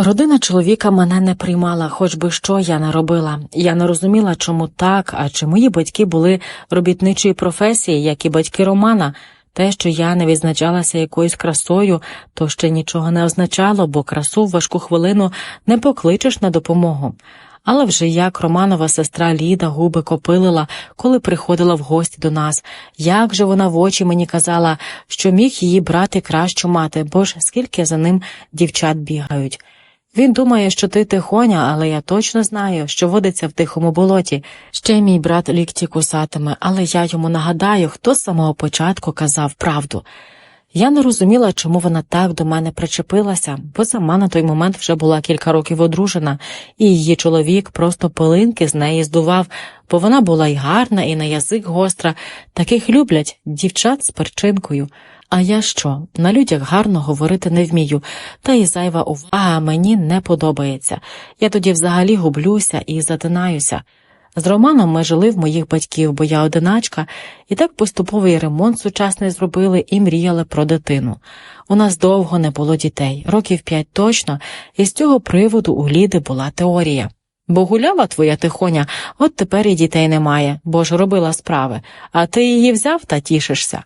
Родина чоловіка мене не приймала, хоч би що я не робила. Я не розуміла, чому так, а чи мої батьки були робітничої професії, як і батьки Романа. Те, що я не відзначалася якоюсь красою, то ще нічого не означало, бо красу в важку хвилину не покличеш на допомогу. Але вже як Романова сестра Ліда губи копилила, коли приходила в гості до нас, як же вона в очі мені казала, що міг її брати кращу мати, бо ж скільки за ним дівчат бігають. Він думає, що ти тихоня, але я точно знаю, що водиться в тихому болоті. Ще мій брат лікті кусатиме, але я йому нагадаю, хто з самого початку казав правду. Я не розуміла, чому вона так до мене причепилася, бо сама на той момент вже була кілька років одружена, і її чоловік просто пилинки з неї здував, бо вона була й гарна, і на язик гостра. Таких люблять дівчат з перчинкою. А я що, на людях гарно говорити не вмію, та й зайва увага мені не подобається. Я тоді взагалі гублюся і затинаюся. З Романом ми жили в моїх батьків, бо я одиначка, і так поступовий ремонт сучасний зробили і мріяли про дитину. У нас довго не було дітей, років п'ять точно, і з цього приводу у Ліди була теорія. Бо гуляла твоя тихоня, от тепер і дітей немає, бо ж робила справи, а ти її взяв та тішишся.